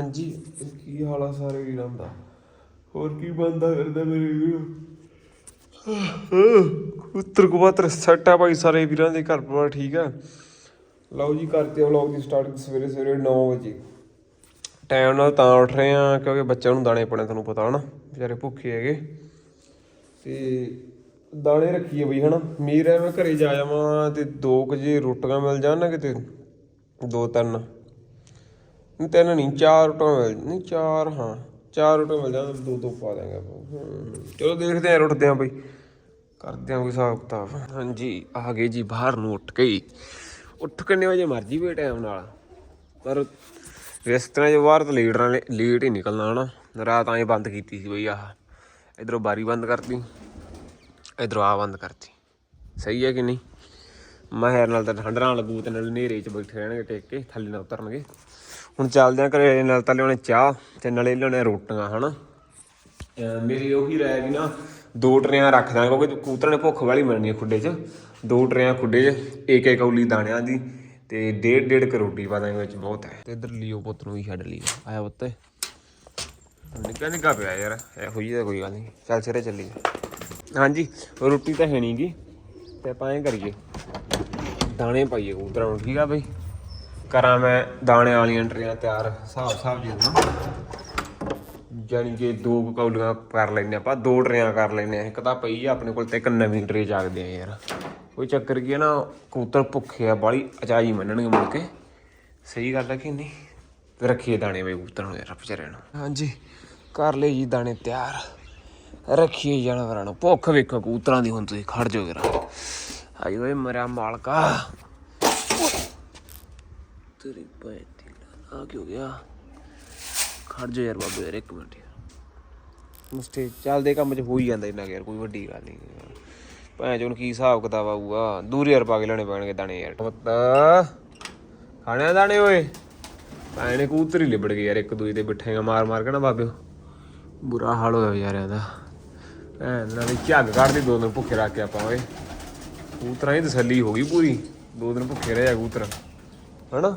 ਹਾਂਜੀ। ਕੀ ਹਾਲ ਆ ਸਾਰੇ ਵੀਰਾਂ ਦਾ? ਹੋਰ ਕੀ ਬੰਦਾ ਕਰਦਾ ਮੇਰੇ ਵੀਰ? ਉੱਤਰ ਕੁਵਾਤਰ ਸੈਟ ਆ ਭਾਈ ਸਾਰੇ ਵੀਰਾਂ ਦੇ ਘਰ ਪਰਿਵਾਰ ਠੀਕ ਆ? ਲਓ ਜੀ ਕਰਦੇ ਵਲੌਗ ਦੀ ਸਟਾਰਟ ਸਵੇਰੇ ਸਵੇਰੇ 9 ਵਜੇ। ਟਾਈਮ ਨਾਲ ਤਾਂ ਉੱਠ ਰਹੇ ਆ ਕਿਉਂਕਿ ਬੱਚਿਆਂ ਨੂੰ ਦਾਣੇ ਪਾਣੇ ਤੁਹਾਨੂੰ ਪਤਾ ਹਨਾ? ਵਿਚਾਰੇ ਭੁੱਖੇ ਹੈਗੇ। ਤੇ ਦਾਣੇ ਰੱਖੀਏ ਬਈ ਹਨਾ? ਮੀਰ ਐ ਮੈਂ ਘਰੇ ਜਾ ਜਾਵਾਂ ਤੇ 2 ਵਜੇ ਰੋਟੀਆਂ ਮਿਲ ਜਾਣ ਨਾ ਕਿਤੇ ਦੋ ਤਿੰਨ। ਤਿੰਨ ਨਹੀਂ ਚਾਰ ਰੋਟੀਆਂ ਮਿਲ ਨਹੀਂ, ਚਾਰ, ਹਾਂ। ਚਾਰ ਰੋਟੀਆਂ ਮਿਲ ਜਾਣ, ਦੋ ਦੋ ਪਾ ਦਾਂਗੇ ਆਪਾਂ। ਚਲੋ ਦੇਖਦੇ ਆ ਉੱਠਦੇ ਆ ਬਈ। ਕਰਦੇ ਆ ਕੋਈ ਹਿਸਾਬ ਕਿਤਾਬ। ਹਾਂਜੀ, ਆ ਗਏ ਜੀ, ਬਾਹਰ ਨੂੰ ਉੱਠ ਕੇ ਉੱਠ ਕਿੰਨੇ ਵਜੇ ਮਰਜ਼ੀ ਵੀ ਟਾਈਮ ਨਾਲ। ਪਰ ਰਿਸ਼ਤਿਆਂ 'ਚ ਬਾਹਰ ਤਾਂ ਲੇਟ ਨਾਲ ਲੇਟ ਹੀ ਨਿਕਲਣਾ, ਹਨਾ। ਰਾਤ ਆਏ ਬੰਦ ਕੀਤੀ ਸੀ ਬਈ ਆਹ। ਇਧਰੋਂ ਬਾਰੀ ਬੰਦ ਕਰਤੀ। ਇਧਰੋਂ ਆ ਬੰਦ ਕਰਤੀ। ਸਹੀ ਹੈ ਕਿ ਨਹੀਂ? ਮਹਿਰ ਨਾਲ ਤਾਂ ਠੰਡ ਨਾਲ ਲੱਗੂ ਤੇ ਨਾਲ ਹਨੇਰੇ 'ਚ ਬੈਠੇ ਰਹਿਣਗੇ, ਟੇਕ ਕੇ, ਥੱਲੇ ਨਾ ਉਤਰਨਗੇ। ਹੁਣ ਚੱਲਦੇ ਆ ਘਰੇ ਨਾਲ ਤਾਂ ਲਿਆਉਣੇ ਚਾਹ ਤੇ ਨਾਲੇ ਲਿਆਉਣੇ ਰੋਟੀਆਂ, ਹਨਾ? ਅਹ ਮੇਰੀ ਉਹੀ ਰਾਇ ਵੀ ਨਾ, ਦੋ ਟਰੇਆਂ ਰੱਖ ਦਾਂਗੇ ਕਿਉਂਕਿ ਕੂਤਰਾਂ ਨੇ ਭੁੱਖ ਵਾਲੀ ਮਿਲਣੀ ਹੈ ਖੁੱਡੇ 'ਚ। ਦੋ ਟਰੇਆਂ ਖੁੱਡੇ 'ਚ, ਇੱਕ ਇੱਕ ਕੌਲੀ ਦਾਣਿਆਂ ਦੀ ਤੇ ਡੇਢ ਡੇਢ ਕ ਰੋਟੀ ਪਾ ਦਾਂਗੇ ਵਿੱਚ ਬਹੁਤ ਹੈ। ਤੇ ਇਧਰ ਲਿਓ ਪੁੱਤ ਨੂੰ ਵੀ ਛੱਡ ਲਿਓ। ਆਇਆ ਪੁੱਤ। ਨਿੱਕਾ ਨਿੱਕਾ ਪਿਆ ਯਾਰ, ਇਹੋ ਜਿਹੀ ਤਾਂ ਕੋਈ ਗੱਲ ਨਹੀਂ। ਚੱਲ ਸਿਰੇ ਚੱਲੀ ਹਾਂਜੀ, ਰੋਟੀ ਤਾਂ ਹੈ ਨਹੀਂਗੀ ਤੇ ਆਪਾਂ ਐਂ ਕਰੀਏ। ਦਾਣੇ ਪਾਈਏ ਕੂਤਰਾਂ ਨੂੰ, ਠੀਕ ਆ ਬਈ? ਕਰਾਂ ਮੈਂ ਦਾਣੇ ਵਾਲੀਆਂ ਟਰੇਆਂ ਤਿਆਰ, ਹਿਸਾਬ ਹਿਸਾਬ ਜੀ ਨਾ। ਜਾਨੀ ਕਿ ਦੋ ਕੁ ਕੌਲੀਆਂ ਕਰ ਲੈਨੇ ਆਪਾਂ, ਦੋ ਟਰੇਆਂ ਕਰ ਲੈਨੇ ਆ ਇੱਕ ਤਾਂ ਪਈ ਆ ਆਪਣੇ ਕੋਲ ਤੇ ਇੱਕ ਨਵੀਂ ਟਰੇ ਜਾਗਦੇ ਆ ਯਾਰ। ਕੋਈ ਚੱਕਰ ਕੀ ਹੈ ਨਾ, ਕਬੂਤਰ ਭੁੱਖੇ ਆ ਬਾਲੀ ਅਚਾਈ ਮੰਨਣਗੇ ਮੁੜ ਕੇ। ਸਹੀ ਗੱਲ ਹੈ ਕਿ ਨਹੀਂ? ਰੱਖੀਏ ਦਾਣੇ ਬਈ ਕਬੂਤਰਾਂ ਨੂੰ ਯਾਰ, ਵਿਚਾਰਿਆਂ ਨੂੰ। ਹਾਂਜੀ, ਕਰ ਲਈ ਜੀ ਦਾਣੇ ਤਿਆਰ। ਰੱਖੀਏ ਜਾਨਵਰਾਂ ਨੂੰ। ਭੁੱਖ ਵੇਖੋ ਕਬੂਤਰਾਂ ਦੀ ਹੁਣ ਤੁਸੀਂ, ਖੜ ਜਾਓ ਯਾਰ ਆਈ ਓਏ, ਮਰਿਆ ਮਾਲਕਾ। ਤੇਰੀ ਪੈਤੀ ਆ ਕੀ ਹੋ ਗਿਆ? ਖੜ ਜਾ ਯਾਰ ਬਾਬੇ, ਯਾਰ ਇੱਕ ਮਿੰਟ ਯਾਰ। ਮੁਸਤੇ ਚੱਲਦੇ ਕੰਮ 'ਚ ਹੋ ਹੀ ਜਾਂਦਾ ਇੰਨਾ ਯਾਰ, ਕੋਈ ਵੱਡੀ ਗੱਲ ਨਹੀਂ ਭੈਣ ਚੋਂ ਕੀ ਹਿਸਾਬ ਕਿਤਾਬ ਆਊਗਾ? ਦੂਰ ਯਾਰ ਪਾ ਕੇ ਲੈਣੇ ਪੈਣਗੇ ਦਾਣੇ ਯਾਰ। ਪੁੱਤ ਖਾਣਿਆ ਦਾਣੇ ਓਏ? ਭੈਣ ਨੇ ਕੂਤਰ ਲਿਬੜ ਗਏ ਯਾਰ, ਇੱਕ ਦੂਜੇ ਤੇ ਬਿਠੇਗਾ ਮਾਰ ਮਾਰ ਕੇ ਨਾ ਬਾਬਿਓ ਬੁਰਾ ਹਾਲ ਹੋਇਆ ਯਾਰਿਆਂ ਦਾ ਭੈਣ ਨਾਲ ਝੱਗ ਕੱਢਦੀ, ਦੋ ਦਿਨ ਭੁੱਖੇ ਰੱਖ ਕੇ ਆਪਾਂ ਓਏ। ਕੂਤਰਾਂ ਹੀ ਤਸੱਲੀ ਹੋ ਗਈ ਪੂਰੀ। ਦੋ ਦਿਨ ਭੁੱਖੇ ਰਹੇ ਆ ਕਬੂਤਰ। ਹਨਾ?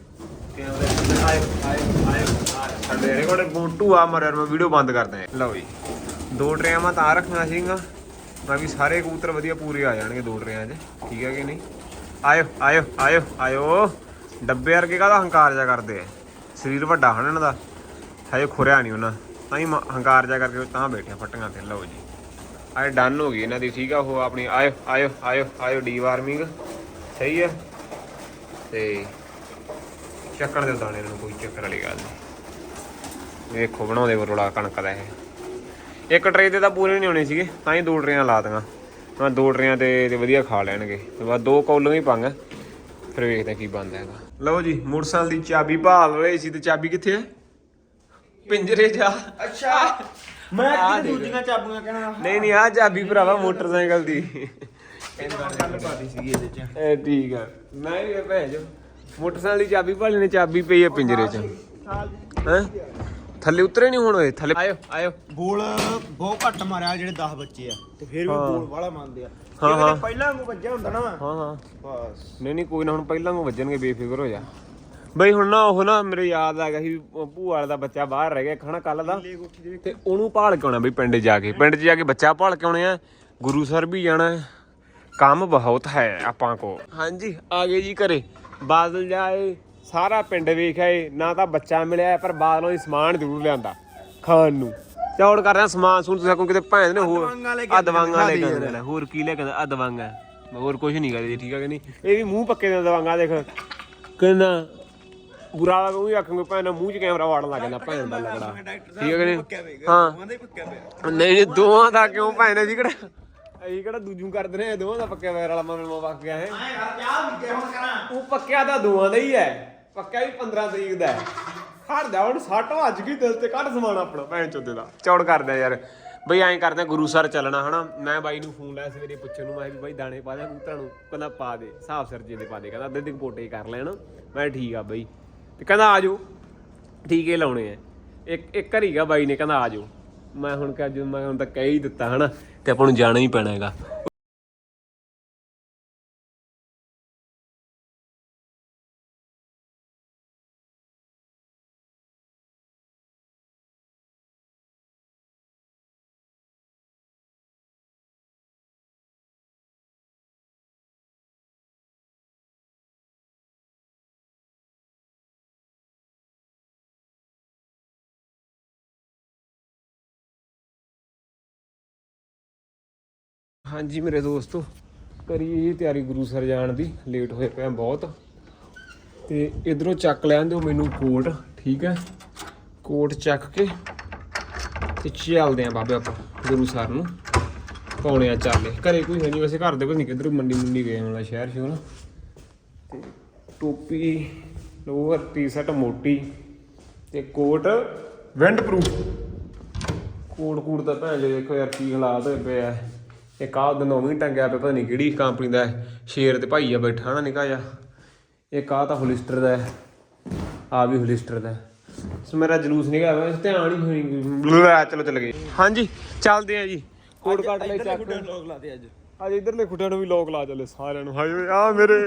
ਸਾਡੇ ਰਿਕਾਰਡ ਬੂਟੂ ਆ ਮਰ ਮੈਂ ਵੀਡੀਓ ਬੰਦ ਕਰਦਾ ਲਓ ਜੀ, ਦੋ ਟਰੇਆਂ ਮੈਂ ਤਾਂ ਰੱਖਣਾ ਸੀਗਾ ਤਾਂ ਵੀ ਸਾਰੇ ਕਬੂਤਰ ਵਧੀਆ ਪੂਰੇ ਆ ਜਾਣਗੇ ਦੋ ਟਰੇਆਂ 'ਚ, ਠੀਕ ਹੈ ਕਿ ਨਹੀਂ? ਆਇਓ ਆਇਓ ਆਇਓ ਆਇਓ, ਡੱਬੇ ਵਰਗੇ ਕਾਹਦਾ ਹੰਕਾਰ ਜਾ ਕਰਦੇ ਆ? ਸਰੀਰ ਵੱਡਾ ਹਨ ਇਹਨਾਂ ਦਾ, ਹਜੇ ਖੁਰਿਆ ਨਹੀਂ ਉਹਨਾਂ, ਤਾਂ ਹੀ ਮ- ਹੰਕਾਰ ਜਾ ਕਰਕੇ ਤਾਂ ਬੈਠੇ ਆ ਤੇ, ਲਓ ਜੀ। ਆਏ ਡਨ ਹੋ ਗਈ ਇਹਨਾਂ ਦੀ, ਠੀਕ ਆ, ਉਹ ਆਪਣੀ, ਆਇਓ ਆਇਓ ਆਇਓ ਆਇਓ, ਡੀ ਵਾਰਮਿੰਗ, ਸਹੀ ਹੈ ਤੇ ਚੱਕਣ ਦੇ ਦਾਣੇ ਨੂੰ ਕੋਈ ਚੱਕਰ ਵਾਲੀ ਗੱਲ ਨਹੀਂ। ਵੇਖੋ ਬਣਾਉਂਦੇ ਬਰੋੜਾ ਕਣਕ ਦਾ ਇਹ। ਇੱਕ ਟਰੇ ਤੇ ਤਾਂ ਪੂਰੇ ਨਹੀਂ ਹੋਣੇ ਸੀਗੇ ਤਾਂ ਹੀ ਦੋ ਟਰੇਆਂ ਲਾ ਦੀਆਂ ਮੈਂ ਦੋ ਟਰੇਆਂ ਤੇ ਤੇ ਵਧੀਆ ਖਾ ਲੈਣਗੇ। ਤੇ ਬਾਅਦ ਦੋ ਕੌਲੀਆਂ ਹੀ ਪਾਂਗਾ। ਫਿਰ ਵੇਖਦੇ ਕੀ ਬਣਦਾ ਹੈਗਾ ਲਓ ਜੀ ਮੋਟਰਸਾਈਕਲ ਦੀ ਚਾਬੀ ਭਾਲ ਰਹੇ ਸੀ ਤੇ ਚਾਬੀ ਕਿੱਥੇ ਹੈ? ਪਿੰਜਰੇ ਜਾ। ਅੱਛਾ। ਮੈਂ ਦੇਖ। ਦੂਜੀਆਂ ਚਾਬੀਆਂ ਕਹਿਣਾ? ਨਹੀਂ ਨਹੀਂ ਆ ਚਾਬੀ ਭਰਾਵਾ ਮੋਟਰਸਾਈਕਲ ਦੀ। ਗੱਲ ਪਾਦੀ ਸੀਗੀ ਇਹਦੇ ਚ। ਇਹ ਠੀਕ ਆ। ਮੈਂ ਵੀ ਭੈਣ ਜੋ ਮੋਟਰਸਾਈਕਲ ਦੀ ਚਾਬੀ ਭਾਲੀ ਨੇ ਚਾਬੀ ਪਈ ਹੈ ਪਿੰਜਰੇ 'ਚ। ਹੈ? ਥੱਲੇ ਉਤਰੇ ਨਹੀਂ ਹੁਣ ਹੋਏ ਥੱਲੇ ਆਇਓ ਆਇਓ। ਬੋਲ ਬਹੁਤ ਘੱਟ ਮਾਰਿਆ ਜਿਹੜੇ 10 ਬੱਚੇ ਆ। ਤੇ ਫਿਰ ਵੀ ਬੋਲ ਵਾਲਾ ਮੰਨਦੇ ਆ। ਹਾਂ, ਹਾਂ। ਪਹਿਲਾਂ ਨੂੰ ਵੱਜਿਆ ਹੁੰਦਾ ਨਾ ਹਾਂ ਹਾਂ। ਬਸ। ਨਹੀਂ ਨਹੀਂ ਕੋਈ ਨਾ ਹੁਣ ਪਹਿਲਾਂ ਨੂੰ ਵੱਜਣਗੇ ਬੇਫਿਕਰ ਹੋ ਜਾ। ਬਈ ਹੁਣ ਨਾ ਉਹ ਨਾ ਮੇਰੇ ਯਾਦ ਆ ਗਿਆ ਸੀ ਭੂਆ ਵਾਲਾ ਦਾ ਬੱਚਾ ਬਾਹਰ ਰਹਿ ਗਿਆ ਖਾਣਾ ਕੱਲ ਦਾ। ਤੇ ਉਹਨੂੰ ਭਾਲ ਕੇ ਆਉਣਾ ਬਈ ਪਿੰਡ ਜਾ ਕੇ। ਪਿੰਡ 'ਚ ਜਾ ਕੇ ਬੱਚਾ ਭਾਲ ਕੇ ਆਉਣੇ ਆ। ਗੁਰੂ ਸਰ ਵੀ ਜਾਣਾ। ਹੈ। ਕੰਮ ਬਹੁਤ ਹੈ ਆਪਾਂ ਕੋ ਹਾਂਜੀ ਆ ਗਏ ਜੀ ਘਰੇ। ਬਾਦਲ ਜਾਏ ਸਾਰਾ ਪਿੰਡ ਵੇਖ ਆਏ ਨਾ ਤਾਂ ਬੱਚਾ ਮਿਲਿਆ ਪਰ ਬਾਦਲੋਂ ਦੀ ਸਮਾਨ ਜ਼ਰੂਰ ਲਿਆਂਦਾ ਖਾਣ ਨੂੰ। ਚੌੜ ਕਰ ਰਿਹਾ ਸਮਾਨ ਸੁਣ ਤੁਸੀਂ ਕਿਤੇ ਭੈਣ ਨੇ ਹੋਰ ਆ ਦਵਾਈਆਂ ਲੈ ਕੇ ਆਉਂਦੇ ਨੇ ਹੋਰ ਕੀ ਲੈ ਕੇ ਆ ਦਵਾਈਆਂ ਹੋਰ ਕੁਝ ਨਹੀਂ ਕਰਦੇ ਠੀਕ ਆ ਕਿ ਨਹੀਂ? ਇਹ ਵੀ ਮੂੰਹ ਪੱਕੇ ਦੇ ਦਵਾਈਆਂ ਦੇਖ। ਕਹਿੰਦਾ ਬੁਰਾ ਲੱਗੂ ਵੀ ਆਖਾਂਗੇ ਭੈਣ ਦਾ ਮੂੰਹ 'ਚ ਕੈਮਰਾ ਵਾੜਨ ਲੱਗ ਜਾਂਦਾ ਭੈਣ ਦਾ ਲੱਗਦਾ ਠੀਕ ਹੈ ਕਿ ਨਹੀਂ? ਹਾਂ। ਨਹੀਂ ਨਹੀਂ ਦੋਵਾਂ ਦਾ ਕਿਉਂ ਭੈਣ ਜੀ ਕਿਹੜਾ ਅਸੀਂ ਕਿਹੜਾ ਦੂਜੂ ਕਰਦੇ ਨੇ ਦੋਵਾਂ ਦਾ ਪੱਕਿਆ ਵੈਰ ਵਾਲਾ ਮਨ ਵਕ ਗਿਆ ਹੈ। ਐ ਯਾਰ ਚਾਹ ਵੀ ਕਿਹੋ ਕਰਾਂ? ਉਹ ਪੱਕਿਆ ਤਾਂ ਦੋਵਾਂ ਦਾ ਹੀ ਹੈ। ਪੱਕਿਆ ਵੀ 15 ਤਰੀਕ ਦਾ ਹੈ। ਖੜ ਜਾ ਹੁਣ 60 ਵੱਜ ਗਈ ਦਿਲ ਤੇ ਕੱਢ ਸਮਾਨ ਆਪਣਾ ਭੈਣ ਚੋਦੇ ਦਾ। ਚੌੜ ਕਰਦਾ ਯਾਰ। ਬਈ ਐਂ ਕਰਦੇ ਆ ਗੁਰੂਸਰ ਚੱਲਣਾ ਹਨਾ? ਮੈਂ ਬਾਈ ਨੂੰ ਫੋਨ ਲਾਇਆ ਸਵੇਰੇ ਪੁੱਛਣ ਨੂੰ ਮੈਂ ਵੀ ਬਾਈ ਦਾਣੇ ਪਾ ਦੇ ਕਬੂਤਰਾਂ ਨੂੰ। ਕਹਿੰਦਾ ਪਾ ਦੇ ਹਿਸਾਬ ਸਿਰ ਜੇ ਦੇ ਪਾ ਦੇ। ਕਹਿੰਦਾ ਅੱਧੇ ਦਿਨ ਪੋਟੇ ਕਰ ਲੈਣ। ਮੈਂ ਕਿਹਾ ਠੀਕ ਆ ਬਾਈ। ਤੇ ਕਹਿੰਦਾ ਆ ਜਾਓ। ਟੀਕੇ ਲਾਉਣੇ ਆ। ਇੱਕ ਇੱਕ ਘਰ ਹੀਗਾ ਬਾਈ ਨੇ ਕਹਿੰਦਾ ਆ ਜਾਓ। ਮੈਂ ਹੁਣ ਕਿਹਾ ਜਦੋਂ ਮੈਂ ਹੁਣ ਤਾਂ ਕਹਿ ਹੀ ਦਿੱਤਾ ਹਨਾ ਕਿ ਆਪਾਂ ਨੂੰ ਜਾਣਾ ਹੀ ਪੈਣਾ ਹੈਗਾ। ਹਾਂਜੀ ਮੇਰੇ ਦੋਸਤੋ, ਕਰੀਏ ਜੀ ਤਿਆਰੀ ਗੁਰੂ ਸਰ ਜਾਣ ਦੀ ਲੇਟ ਹੋਏ ਪਿਆ ਬਹੁਤ। ਤੇ ਇਧਰੋਂ ਚੱਕ ਲੈਣ ਦਿਓ ਮੈਨੂੰ ਕੋਟ, ਠੀਕ ਹੈ? ਕੋਟ ਚੱਕ ਕੇ ਤੇ ਚੱਲਦੇ ਆ ਬਾਬੇ ਆਪਾਂ, ਗੁਰੂ ਸਰ ਨੂੰ। ਪਾਉਣੇ ਆ ਚਾਲੇ। ਘਰੇ ਕੋਈ ਹੈ ਨਹੀਂ, ਵੈਸੇ ਘਰ ਦੇ ਕੋਈ ਨਹੀਂ, ਕਿਧਰ ਮੰਡੀ ਮੰਡੀ ਗਏ ਵਾਲਾ ਸ਼ਹਿਰ ਸ਼ੋਰ। ਤੇ ਟੋਪੀ, ਲੋਅਰ ਟੀ-ਸ਼ਰਟ ਮੋਟੀ ਤੇ ਕੋਟ ਵਿੰਡ ਪ੍ਰੂਫ। ਕੋਟ ਕੂਟ ਤਾਂ ਭੈਣ ਜੇ ਦੇਖੋ ਯਾਰ ਕੀ ਹਾਲਾਤ ਹੋਏ ਪਏ ਆ। ਇੱਕ ਆਹ ਦਿਨ ਨੌਵੀਂ ਟੰਗਿਆ ਪਿਆ ਪਤਾ ਨਹੀਂ ਕਿਹੜੀ ਕੰਪਨੀ ਦਾ ਹੈ। ਸ਼ੇਰ ਤੇ ਭਾਈ ਆ ਬੈਠਾ ਨਾ ਨਿਕਾ ਜਾ ਇੱਕ ਆਹ ਤਾਂ ਹੋਲਿਸਟਰ ਦਾ ਹੈ ਆ ਵੀ ਹੋਲਿਸਟਰ ਦਾ। ਸੋ ਮੇਰਾ ਜਲੂਸ ਨਿਕਾ ਮੈਂ ਧਿਆਨ ਹੀ ਹੋਈ ਲੈ ਚਲੋ ਚੱਲ ਗਏ। ਹਾਂਜੀ ਚੱਲਦੇ ਆ ਜੀ। ਕੋਟ ਕੱਟ ਲੈ ਚੱਕ ਲੋਕ ਲਾਦੇ ਅੱਜ। ਅੱਜ ਇਧਰਲੇ ਖੁੱਟਿਆਂ ਨੂੰ ਵੀ ਲੋਕ ਲਾ ਚੱਲੇ ਸਾਰਿਆਂ ਨੂੰ। ਹਾਏ ਆ ਮੇਰੇ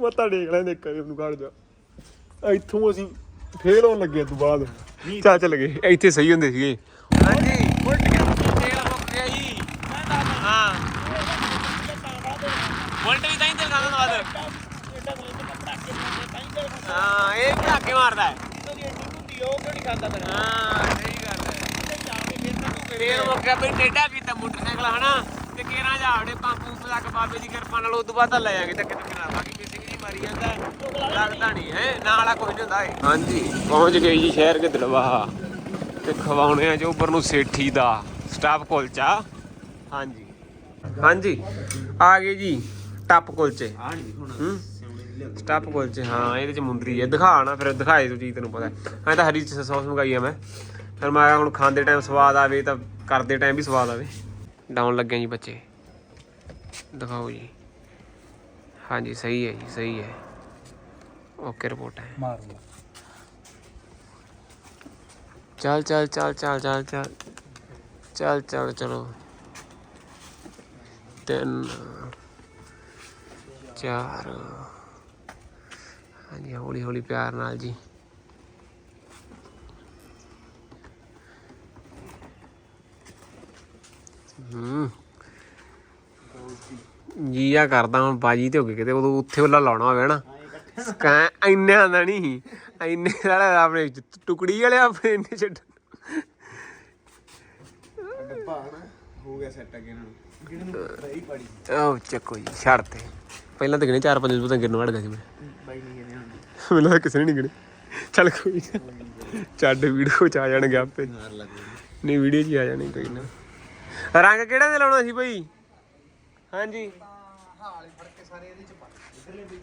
ਮੱਤਾ ਟੇਕ ਲੈਂਦੇ ਇੱਕ ਵਾਰੀ ਉਹਨੂੰ ਕੱਢ ਜਾ। ਇੱਥੋਂ ਅਸੀਂ ਫੇਲ ਹੋਣ ਲੱਗੇ ਤੂੰ ਬਾਅਦ ਚੱਲ ਚੱਲ ਗਏ। ਇੱਥੇ ਸਹੀ ਹੁੰਦੇ ਸੀਗੇ। ਹਾਂਜੀ ਉਲਟ ਗਿਆ ਤੇਲ ਮੁੱਕ ਗਿਆ ਜੀ ਹਾਂ। ਵੋਲਟ ਵੀ ਤਾਂ ਹੀ ਤੇਲ ਖਾਣਾ ਬਾਅਦ। ਹਾਂ, ਇਹ ਪਟਾਕੇ ਮਾਰਦਾ ਹੈ। ਹਾਂ, ਸਹੀ ਗੱਲ ਹੈ। ਤੇਲ ਮੁੱਕ ਗਿਆ ਟੇਡਾ ਕੀਤਾ ਮੋਟਰਸਾਈਕਲ, ਹਨਾ? ਤੇ ਕੇਰਾਂ ਜਾ ਆੜੇ ਪੰਪ ਬਾਬੇ ਦੀ ਕਿਰਪਾ ਨਾਲ ਉਦੋਂ ਬਾਅਦ ਤਾਂ ਲੈ ਜਾਗੇ ਟੱਕੇ ਟੱਕੇ ਨਾਲ। ਬਾਕੀ ਕਿਸੇ ਜੀ ਮਾਰੀ ਜਾਂਦਾ। ਲੱਗਦਾ ਨਹੀਂ, ਹੈ? ਨਾਲ ਵਾਲਾ ਕੁਝ ਨਹੀਂ ਹੁੰਦਾ ਏ ਹਾਂਜੀ, ਪਹੁੰਚ ਗਏ ਜੀ ਸ਼ਹਿਰ ਕੇ ਦਲਵਾ ਤੇ ਖਵਾਉਣੇ ਆ ਜੋ ਉੱਪਰ ਨੂੰ ਸੇਠੀ ਦਾ। ਸਟਾਫ ਕੋਲਚਾ ਹਾਂਜੀ। ਹਾਂਜੀ। ਆ ਗਏ ਜੀ ਟੱਪ ਕੁਲਚੇ। ਆ ਨਹੀਂ ਹੁਣ ਹੂੰ? ਸਟਾਪ ਕੁਲਚੇ ਹਾਂ ਇਹਦੇ ਚ ਮੁੰਦਰੀ ਹੈ। ਦਿਖਾ ਨਾ ਫਿਰ ਦਿਖਾਏ ਤੂੰ ਚੀਜ਼ ਤੈਨੂੰ ਪਤਾ ਮੈਂ ਤਾਂ ਹਰੀ ਸੌਸ ਮੰਗਾਈ ਆ ਮੈਂ। ਫਿਰ ਮੈਂ ਕਿਹਾ ਹੁਣ ਖਾਂਦੇ ਟਾਈਮ ਸਵਾਦ ਆਵੇ ਤਾਂ ਕਰਦੇ ਟਾਈਮ ਵੀ ਸਵਾਦ ਆਵੇ। ਡਾਉਣ ਲੱਗੇ ਜੀ ਬੱਚੇ। ਦਿਖਾਓ ਜੀ। ਹਾਂਜੀ ਸਹੀ ਹੈ ਜੀ ਸਹੀ ਹੈ। ਓਕੇ ਰਿਪੋਰਟ ਹੈ। ਮਾਰ ਲਿਆ ਚੱਲ ਚੱਲ ਚੱਲ ਚੱਲ ਚੱਲ ਚੱਲ। ਚੱਲ ਚੱਲ ਚਲੋ। ਤਿੰਨ, ਚਾਰ। ਹਾਂਜੀ, ਹੌਲੀ ਹੌਲੀ ਪਿਆਰ ਨਾਲ ਜੀ। ਹੂੰ। ਜੀ ਆ ਕਰਦਾ ਹੁਣ, ਬਾਜੀ ਤੇ ਹੋ ਗਏ ਕਿਤੇ, ਉਦੋਂ ਉੱਥੇ ਉਹਲਾ ਲਾਉਣਾ ਹੋਵੇ ਨਾ। ਕਾ ਇੰਨਿਆਂ ਦਾ ਨਹੀਂ ਇੰਨੇ ਵਾਲੇ ਆਪਣੇ ਟੁਕੜੀ ਵਾਲੇ ਆਪਣੇ ਇੰਨੇ ਛੱਡ। ਡੱਬਾ ਹੋ ਗਿਆ ਸੈੱਟ ਅਗੇ ਇਹਨਾਂ ਨੂੰ ਆਹ ਚੱਕੋ ਜੀ ਛੱਡ ਤੇ। ਪਹਿਲਾਂ ਤਾਂ ਗਿਣੇ ਚਾਰ ਪੰਜ ਪਤਾ ਗਿਰਨ ਵੜ ਗਿਆ ਸੀ ਮੈਂ। ਬਾਈ ਨਹੀਂ ਕਹਿੰਦੇ ਹੁਣ। ਮੈਨੂੰ ਕਿਸੇ ਨੇ ਨਹੀਂ ਗਿਣੇ। ਚੱਲ ਕੋਈ ਨਾ। ਛੱਡ ਵੀਡੀਓ ਚ ਆ ਜਾਣਗੇ ਆਪੇ। ਨਹੀਂ ਵੀਡੀਓ 'ਚ ਹੀ ਆ ਜਾਣੀ ਕੋਈ ਨਾ। ਰੰਗ ਕਿਹੜਾ ਦੇ ਲਾਉਣਾ ਸੀ ਭਾਈ ਹਾਂਜੀ। ਹਾਲੇ ਫੜ ਕੇ ਸਾਰੇ ਇਹਦੇ ਚ ਪਾ ਇਧਰਲੇ ਵੀ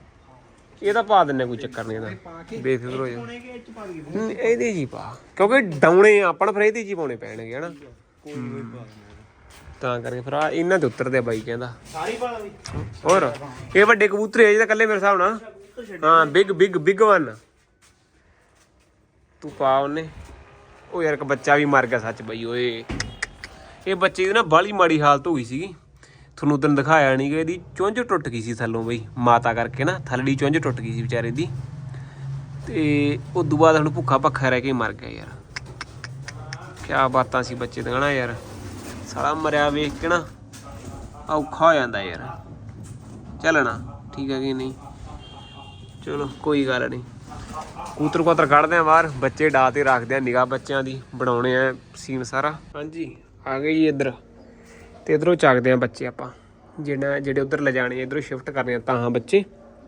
ਇਹ ਤਾਂ ਪਾ ਦਿੰਨੇ ਕੋਈ ਚੱਕਰ ਨਹੀਂ ਇਹਦਾ। ਬੇਫਿਕਰ ਹੋ ਜਾ ਇਹਦੇ ਜੀ ਪਾ। ਕਿਉਂਕਿ ਡਾਉਣੇ ਆ ਆਪਾਂ ਫਿਰ ਇਹਦੇ ਜੀ ਪਾਉਣੇ ਪੈਣਗੇ ਹਨਾ? ਕੋਈ ਕੋਈ ਪਾ ਤਾਂ ਕਰਕੇ ਫਿਰ ਆ ਇਹਨਾਂ ਦੇ ਉੱਤਰਦੇ ਆ ਬਾਈ ਕਹਿੰਦਾ। ਸਾਰੀ ਪਾ ਵੀ ਹੋਰ, ਇਹ ਵੱਡੇ ਕਬੂਤਰ ਇਹ ਤਾਂ ਕੱਲੇ ਮੇਰੇ ਹਿਸਾਬ ਨਾਲ। ਹਾਂ ਬਿਗ ਬਿਗ ਬਿਗ ਵਨ ਤੂੰ ਪਾ ਉਹਨੇ। ਉਹ ਯਾਰ ਇੱਕ ਬੱਚਾ ਵੀ ਮਰ ਗਿਆ ਸੱਚ ਬਈ, ਓਏ। ਇਹ ਬੱਚੇ ਦੀ ਨਾ ਬਾਲੀ ਮਾੜੀ ਹਾਲਤ ਹੋ ਗਈ ਸੀਗੀ। ਤੁਹਾਨੂੰ ਉਦੋਂ ਦਿਖਾਇਆ ਨਹੀਂ ਕਿ ਇਹਦੀ ਚੁੰਝ ਟੁੱਟ ਗਈ ਸੀ ਥੱਲੋਂ ਬਈ। ਮਾਤਾ ਕਰਕੇ ਨਾ, ਥੱਲੜੀ ਚੁੰਝ ਟੁੱਟ ਗਈ ਸੀ ਵਿਚਾਰੇ ਦੀ। ਤੇ ਉਦੋਂ ਬਾਅਦ ਹੁਣ ਭੁੱਖਾ ਭੱਖਾ ਰਹਿ ਕੇ ਹੀ ਮਰ ਗਿਆ ਯਾਰ। ਕਿਆ ਬਾਤਾਂ ਸੀ ਬੱਚੇ ਦੀਆਂ ਨਾ ਯਾਰ। ਸਾਲਾ ਮਰਿਆ ਵੇਖ ਕੇ ਨਾ ਔਖਾ ਹੋ ਜਾਂਦਾ ਯਾਰ। ਚੱਲਣਾ ਠੀਕ ਹੈ ਕਿ ਨਹੀਂ? ਚਲੋ, ਕੋਈ ਗੱਲ ਨਹੀਂ। ਕੂਤਰ ਕੋਤਰ ਕੱਢਦੇ ਆ ਬਾਹਰ, ਬੱਚੇ ਡਾ ਤੇ ਰੱਖਦੇ ਆ ਨਿਗਾਹ ਬੱਚਿਆਂ ਦੀ, ਬਣਾਉਣੇ ਆ ਸੀਨ ਸਾਰਾ। ਹਾਂਜੀ, ਆ ਗਏ ਜੀ ਇੱਧਰ। ਤੇ ਇਧਰੋਂ ਚੱਕਦੇ ਆ ਬੱਚੇ ਆਪਾਂ। ਜਿਹੜਾ ਜਿਹੜੇ ਉਧਰ ਲਿਜਾਣੇ ਇਧਰੋਂ ਸ਼ਿਫਟ ਕਰਨੇ ਆ, ਤਾਂ ਬੱਚੇ।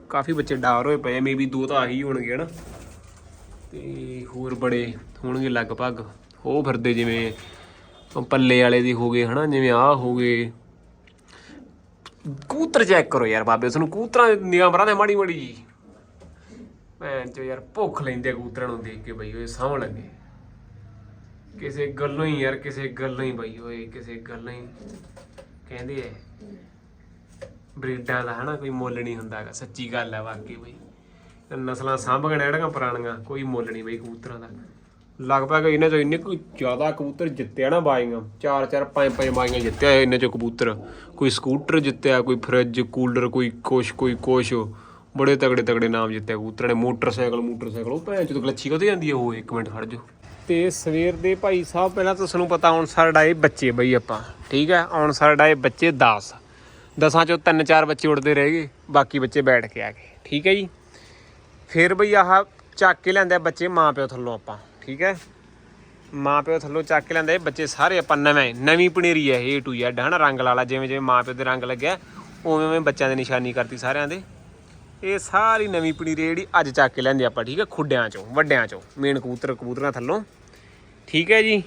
ਕਾਫੀ ਬੱਚੇ ਡਾਰ ਹੋਏ ਪਏ ਮੇਬੀ ਦੋ ਤਾਂ ਆ ਹੀ ਹੋਣਗੇ, ਹਨਾ। ਤੇ ਹੋਰ ਬੜੇ ਹੋਣਗੇ ਲਗਭਗ। ਉਹ ਫਿਰਦੇ ਜਿਵੇਂ ਪੱਲੇ ਵਾਲੇ ਦੀ ਹੋ ਗਏ, ਹਨਾ, ਜਿਵੇਂ ਆਹ ਹੋ ਗਏ। ਕੂਤਰ ਚੈੱਕ ਕਰੋ ਯਾਰ ਬਾਬੇ ਉਸ ਕੂਤਰਾਂ ਦੀ ਨਿਗਾਹ ਮਰਾਂ ਦੇ, ਮਾੜੀ ਮਾੜੀ ਜੀ। ਭੈਣ ਚੋ ਯਾਰ, ਭੁੱਖ ਲੈਂਦੇ ਕੂਤਰਾਂ ਨੂੰ ਦੇਖ ਕੇ ਬਈ ਉਹ ਸੌਂ ਲੱਗੇ ਕਿਸੇ ਗੱਲੋਂ ਹੀ ਯਾਰ, ਕਿਸੇ ਗੱਲੋਂ ਹੀ ਬਈ, ਓਏ, ਕਿਸੇ ਗੱਲੋਂ ਹੀ। ਕਹਿੰਦੇ ਐ ਬਰੀਡਾਂ ਦਾ, ਹਨਾ, ਕੋਈ ਮੁੱਲ ਨਹੀਂ ਹੁੰਦਾਗਾ ਸੱਚੀ ਗੱਲ ਹੈ ਵਾਕਈ ਬਈ। ਨਸਲਾਂ ਸਾਂਭਣ ਜਿਹੜੀਆਂ ਪੁਰਾਣੀਆਂ, ਕੋਈ ਮੁੱਲ ਨਹੀਂ ਬਈ ਕਬੂਤਰਾਂ ਦਾ। ਲਗਭਗ ਇਹਨਾਂ ਚੋਂ ਇੰਨੇ ਕੋਈ ਜ਼ਿਆਦਾ ਕਬੂਤਰ ਜਿੱਤਿਆ ਨਾ ਬਾਈਆਂ ਚਾਰ ਚਾਰ, ਪੰਜ ਪੰਜ ਬਾਈਆਂ ਜਿੱਤਿਆ ਇਹਨਾਂ ਚੋਂ ਕਬੂਤਰ। ਕੋਈ ਸਕੂਟਰ ਜਿੱਤਿਆ, ਕੋਈ ਫਰਿੱਜ, ਕੂਲਰ, ਕੋਈ ਕੁਛ ਕੋਈ ਕੁਛ। ਬੜੇ ਤਗੜੇ ਤਗੜੇ ਨਾਮ ਜਿੱਤਿਆ ਕਬੂਤਰਾਂ ਨੇ। Motorcycle motorcycle. ਉਹ ਭੈਣ ਚੋਂ ਗਲੱਛੀ ਕਦੇ ਜਾਂਦੀ ਹੈ ਉਹ? ਇੱਕ ਮਿੰਟ, ਖੜ ਜਾਓ। ਤੇ ਸਵੇਰ ਦੇ ਭਾਈ ਸਾਹਿਬ, ਪਹਿਲਾਂ ਤਾਂ ਤੁਹਾਨੂੰ ਪਤਾ ਹੁਣ ਸਾਡਾ ਇਹ ਬੱਚੇ ਬਈ ਆਪਾਂ। ਠੀਕ ਹੈ ਹੁਣ ਸਾਡਾ ਇਹ ਬੱਚੇ 10 ਦਸਾਂ ਚੋਂ ਤਿੰਨ, ਚਾਰ ਬੱਚੇ ਉੜਦੇ ਰਹਿ ਗਏ। ਬਾਕੀ ਬੱਚੇ ਬੈਠ ਕੇ ਆ ਗਏ। ਠੀਕ ਹੈ ਜੀ? ਫਿਰ ਬਈ ਆਹ ਚੱਕ ਕੇ ਲੈਂਦੇ ਆ ਬੱਚੇ ਮਾਂ ਪਿਓ ਥੱਲੋਂ ਆਪਾਂ। ਠੀਕ ਹੈ? ਮਾਂ ਪਿਓ ਥੱਲੋਂ ਚੱਕ ਕੇ ਲੈਂਦੇ ਬੱਚੇ ਸਾਰੇ ਆਪਾਂ ਨਵੇਂ ਨਵੀਂ ਪਨੀਰੀ ਹੈ ਇਹ ਟੂ ਜ਼ੈਡ ਹਨਾ ਰੰਗ ਲਾਲਾ ਜਿਵੇਂ ਜਿਵੇਂ ਮਾਂ ਪਿਓ ਦੇ ਰੰਗ ਲੱਗਿਆ ਉਵੇਂ ਉਵੇਂ ਬੱਚਿਆਂ ਦੀ ਨਿਸ਼ਾਨੀ ਕਰਤੀ ਸਾਰਿਆਂ ਦੇ। ਇਹ ਸਾਰੀ ਨਵੀਂ ਪਨੀਰੀ ਜਿਹੜੀ ਅੱਜ ਚੱਕ ਕੇ ਲੈਂਦੇ ਆਪਾਂ ਠੀਕ ਹੈ? ਖੁੱਡਿਆਂ ਚੋਂ ਵੱਡਿਆਂ ਚੋਂ ਮੇਨ ਕਬੂਤਰ ਕਬੂਤਰਾਂ ਥੱਲੋਂ। ਠੀਕ ਹੈ ਜੀ?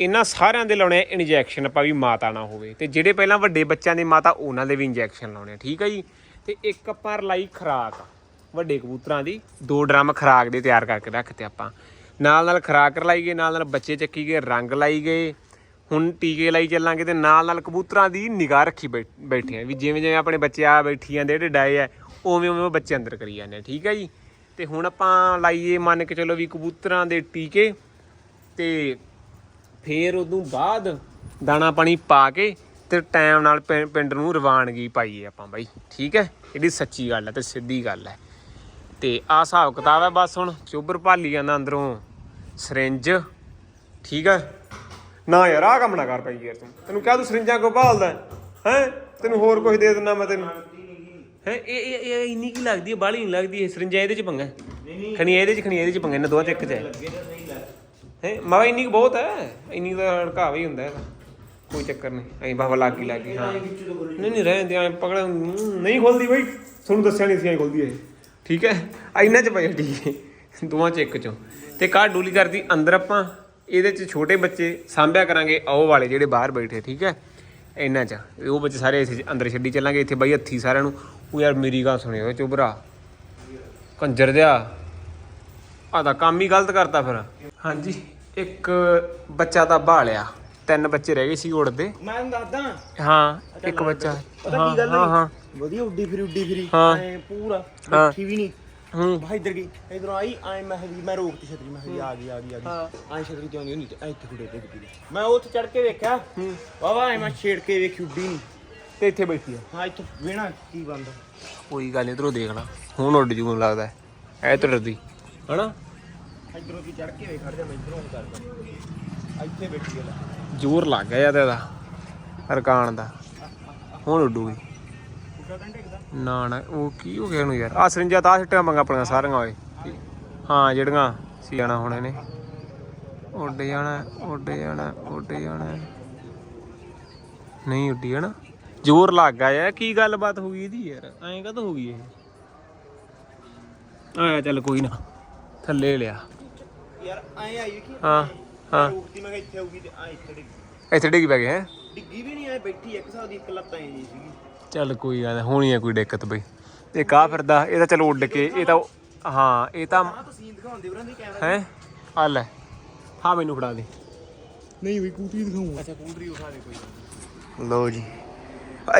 ਇਹਨਾਂ ਸਾਰਿਆਂ ਦੇ ਲਾਉਣੇ ਇੰਜੈਕਸ਼ਨ ਆਪਾਂ ਵੀ ਮਾਤਾ ਨਾ ਹੋਵੇ। ਤੇ ਜਿਹੜੇ ਪਹਿਲਾਂ ਵੱਡੇ ਬੱਚਿਆਂ ਦੇ ਮਾਤਾ ਉਹਨਾਂ ਦੇ ਵੀ ਇੰਜੈਕਸ਼ਨ ਲਾਉਣੇ ਆ, ਠੀਕ ਹੈ ਜੀ? ਤੇ ਇੱਕ ਆਪਾਂ ਰਲਾਈ ਖਰਾਕ ਵੱਡੇ ਕਬੂਤਰਾਂ ਦੀ। ਦੋ ਡਰਮ ਖਰਾਕ ਦੇ ਤਿਆਰ ਕਰਕੇ ਰੱਖਤੇ ਆਪਾਂ। ਨਾਲ ਨਾਲ ਖਰਾਕ ਲਾਈ ਗਏ ਨਾਲ ਨਾਲ ਬੱਚੇ ਚੱਕੀ ਗਏ, ਰੰਗ ਲਾਈ ਗਏ। ਹੁਣ ਟੀਕੇ ਲਾਈ ਚੱਲਾਂਗੇ ਤੇ ਨਾਲ ਨਾਲ ਕਬੂਤਰਾਂ ਦੀ ਨਿਗਾਹ ਰੱਖੀ ਬੈ- ਬੈਠੇ ਆ ਵੀ ਜਿਵੇਂ ਜਿਵੇਂ ਆਪਣੇ ਬੱਚੇ ਆ ਬੈਠੀ ਜਾਂਦੇ ਜਿਹੜੇ ਡਾਏ ਆ, ਉਵੇਂ ਉਵੇਂ ਉਹ ਬੱਚੇ ਅੰਦਰ ਕਰੀ ਜਾਂਦੇ ਆ, ਠੀਕ ਹੈ ਜੀ? ਤੇ ਹੁਣ ਆਪਾਂ ਲਾਈਏ ਮੰਨ ਕੇ ਚਲੋ ਵੀ ਕਬੂਤਰਾਂ ਦੇ ਟੀਕੇ ਤੇ ਫੇਰ ਉਦੋਂ ਬਾਅਦ ਦਾਣਾ ਪਾਣੀ ਪਾ ਕੇ ਤੇ ਟਾਈਮ ਨਾਲ ਪਿੰ- ਪਿੰਡ ਨੂੰ ਰਵਾਨਗੀ ਪਾਈਏ ਆਪਾਂ ਬਾਈ, ਠੀਕ ਹੈ ਇਹਦੀ ਸੱਚੀ ਗੱਲ ਹੈ ਤੇ ਸਿੱਧੀ ਗੱਲ ਹੈ ਤੇ ਆਹ ਹਿਸਾਬ ਕਿਤਾਬ ਹੈ ਬਸ ਹੁਣ, ਚੋਬਰ ਭਾਲੀ ਜਾਂਦਾ ਅੰਦਰੋਂ। ਸਰਿੰਜ। ਠੀਕ ਹੈ ਨਾ ਯਾਰ ਆਹ ਕੰਮ ਨਾ ਕਰ ਪਈ ਯਾਰ ਤੂੰ। ਤੈਨੂੰ ਕਿਹਾ ਤੂੰ ਸਰਿੰਜਾਂ ਕੋ ਭਾਲਦਾ ਹੈ। ਤੈਨੂੰ ਹੋਰ ਕੁਝ ਦੇ ਦਿੰਦਾ ਮੈਂ ਤੈਨੂੰ। ਹੈ? ਇਹ ਇਹ ਇਹ ਇੰਨੀ ਕੀ ਲੱਗਦੀ ਹੈ? ਬਾਹਲੀ ਨਹੀਂ ਲੱਗਦੀ ਇਹ ਸਰਿੰਜਾਂ ਇਹਦੇ ਚ ਪੰਗਾ ਨਹੀਂ ਨਹੀਂ। ਖਣੀ ਇਹਦੇ ਚ ਖਣੀ ਇਹਦੇ ਚ ਪੰਗਾ ਇਹਨਾਂ ਦੋਵਾਂ ਚ ਇੱਕ ਚ ਹੈ। ਹੈ? ਮਾ ਇੰਨੀ ਕੁ ਬਹੁਤ ਹੈ। ਇੰਨੀ ਦਾ ਹੜਕਾਵਾ ਹੀ ਹੁੰਦਾ ਇਹਦਾ ਕੋਈ ਚੱਕਰ ਨਹੀਂ। ਐਂ ਬਾਬਾ ਲੱਗ ਗਈ ਲੱਗ ਗਈ ਹਾਂ ਨਹੀਂ ਨਹੀਂ ਰਹਿੰਦੇ ਐ ਪਕੜ। ਨਹੀਂ ਖੁੱਲਦੀ ਬਈ। ਤੁਹਾਨੂੰ ਦੱਸਿਆ ਨਹੀਂ ਸੀ ਐਂ ਖੁੱਲਦੀ ਇਹ। ਠੀਕ ਹੈ? ਇੰਨਾ ਚ ਪਈ ਠੀਕ ਹੈ ਦੋਵਾਂ ਚ ਇੱਕ ਚੋਂ। ਤੇ ਕਾਰ ਡੂਲੀ ਕਰਦੀ ਅੰਦਰ ਆਪਾਂ ਇਹਦੇ ਚ ਛੋਟੇ ਬੱਚੇ ਸਾਂਭਿਆ ਕਰਾਂਗੇ ਉਹ ਵਾਲੇ ਜਿਹੜੇ ਬਾਹਰ ਬੈਠੇ ਠੀਕ ਹੈ? ਇੰਨਾ ਚ। ਉਹ ਬੱਚੇ ਸਾਰੇ ਇੱਥੇ ਅੰਦਰ ਛੱਡੀ ਚੱਲਾਂਗੇ ਇੱਥੇ ਬਾਈ ਹੱਥੀ ਸਾਰਿਆਂ ਨੂੰ। ਉਹ ਯਾਰ ਮੇਰੀ ਗੱਲ ਸੁਣਿਓ ਚੁਬਰਾ ਕੰਜਰ ਦਿਆ ਆ ਤਾਂ ਕੰਮ ਹੀ ਗਲਤ ਕਰਤਾ ਫਿਰ। ਹਾਂਜੀ ਇੱਕ ਬੱਚਾ ਤਾਂ ਭਾਲਿਆ। ਤਿੰਨ ਬੱਚੇ ਰਹਿ ਗਏ ਸੀ ਉੜਦੇ ਮੈਂ ਦੱਸਦਾ। ਹਾਂ ਇੱਕ ਬੱਚਾ। ਪਤਾ ਕੀ ਗੱਲ ਹਾਂ ਹਾਂ। ਵਧੀਆ ਉੱਡੀ ਫਿਰੀ ਉੱਡੀ ਫਿਰੀ। ਹਾਂ। ਐਂ ਪੂਰਾ ਹਾਂ। ਵੀ ਨਹੀਂ। ਹੂੰ। ਬਾਹਰ ਇੱਧਰ ਗਈ ਇਧਰੋਂ ਆਈ ਐ ਮੈਂ ਹਜੇ ਮੈਂ ਰੋਕਤੀ ਛਤਰੀ ਮੈਂ ਹਜੇ ਆ ਗਈ ਆ ਗਈ ਆ ਗਈ। ਐ ਛਤਰੀ ਤੇ ਆਉਂਦੀ ਨਹੀਂ ਤੇ ਐ ਇੱਥੇ ਖੁੱਡੇ ਤੇ ਗਈ ਮੈਂ ਉੱਥੇ ਚੜ ਕੇ ਵੇਖਿਆ। ਵਾਵਾ ਐ ਮੈਂ ਛੇੜ ਕੇ ਵੇਖੀ ਉੱਡੀ ਨਹੀਂ ਤੇ ਇੱਥੇ ਬੈਠੀ ਆ। ਹਾਂ ਇੱਥੇ ਵੇਣਾ ਕੀ ਬੰਦ ਕੋਈ ਗੱਲ ਨਹੀਂ ਇਧਰੋਂ ਦੇਖ ਲਾ। ਹੁਣ ਉੱਡ ਜੂ ਮੈਨੂੰ ਲੱਗਦਾ ਐ ਤੇ ਡਰਦੀ। ਹਨਾ? ਇਧਰੋਂ ਕੀ ਚੜ ਕੇ ਵੇਖ ਖੜ ਜਾ ਮੈਂ ਇਧਰੋਂ ਕਰਦਾ। ਇੱਥੇ ਬੈਠੀ ਆ ਜ਼ੋਰ ਲੱਗ ਗਿਆ ਯਾਰ ਇਹਦਾ। ਰਕਾਨ ਦਾ। ਹੁਣ ਉੱਡੂਗੀ। ਉੱਡਾ ਕੰਡੇ ਕਿਦਾ ਨਾ ਨਾ ਉਹ ਕੀ ਹੋ ਗਿਆ ਇਹਨੂੰ ਯਾਰ? ਆ ਸਰਿੰਜਾ ਤਾਂ ਸਿੱਟਾਂ ਮੰਗਾ ਆਪਣੀਆਂ ਸਾਰੀਆਂ ਓਏ। ਹਾਂ ਜਿਹੜੀਆਂ ਸੀ ਜਾਣਾ ਹੁਣ ਇਹਨੇ ਉੱਡ ਜਾਣਾ ਉੱਡ ਜਾਣਾ ਉੱਡ ਜਾਣਾ। ਨਹੀਂ ਉੱਡੀ ਹਨਾ ਜ਼ੋਰ ਲੱਗ ਗਿਆ ਯਾਰ ਕੀ ਗੱਲਬਾਤ ਹੋ ਗਈ ਇਹਦੀ ਯਾਰ? ਐਂ ਕਦੋਂ ਹੋ ਗਈ ਇਹ? ਆਇਆ ਚੱਲ ਕੋਈ ਨਾ ਥੱਲੇ ਲਿਆ। ਯਾਰ ਐ ਆਈ ਵੇਖੀ ਹਾਂ ਹਾਂ। ਰੋਕਤੀ ਮੈਂ ਇੱਥੇ ਆਊਗੀ ਤੇ ਆ ਇੱਥੇ ਡਿੱਗੀ। ਇੱਥੇ ਡਿੱਗ ਪੈ ਗਏ ਹੈ? ਡਿੱਗੀ ਵੀ ਨਹੀਂ ਐ ਬੈਠੀ ਇੱਕ ਸਾਹ ਦੀ ਇੱਕ ਲੱਤ ਐ ਜੀ ਸੀਗੀ। ਚੱਲ ਕੋਈ ਗੱਲ ਨੀ, ਹੋਣੀ ਆ ਕੋਈ ਦਿੱਕਤ ਬਈ। ਇਹ ਕਾ ਫਿਰਦਾ? ਇਹ ਤਾਂ ਚਲੋ ਉੱਡ ਕੇ ਇਹ ਤਾਂ ਹਾਂ ਇਹ ਤਾਂ ਆਹ ਤਾਂ ਸੀਨ ਦਿਖਾਉਂਦੇ ਉਹਨਾਂ ਦੀ ਕੈਮਰਾ ਹੈ? ਆ ਲੈ ਹਾਂ ਮੈਨੂੰ ਫੜਾ ਦੇ। ਨਹੀਂ ਵੀ ਕੂਤਰੀ ਦਿਖਾਉਂਗਾ। ਅੱਛਾ ਕੂਦਰੀ ਉਠਾ ਦੇ ਕੋਈ ਲਓ ਜੀ।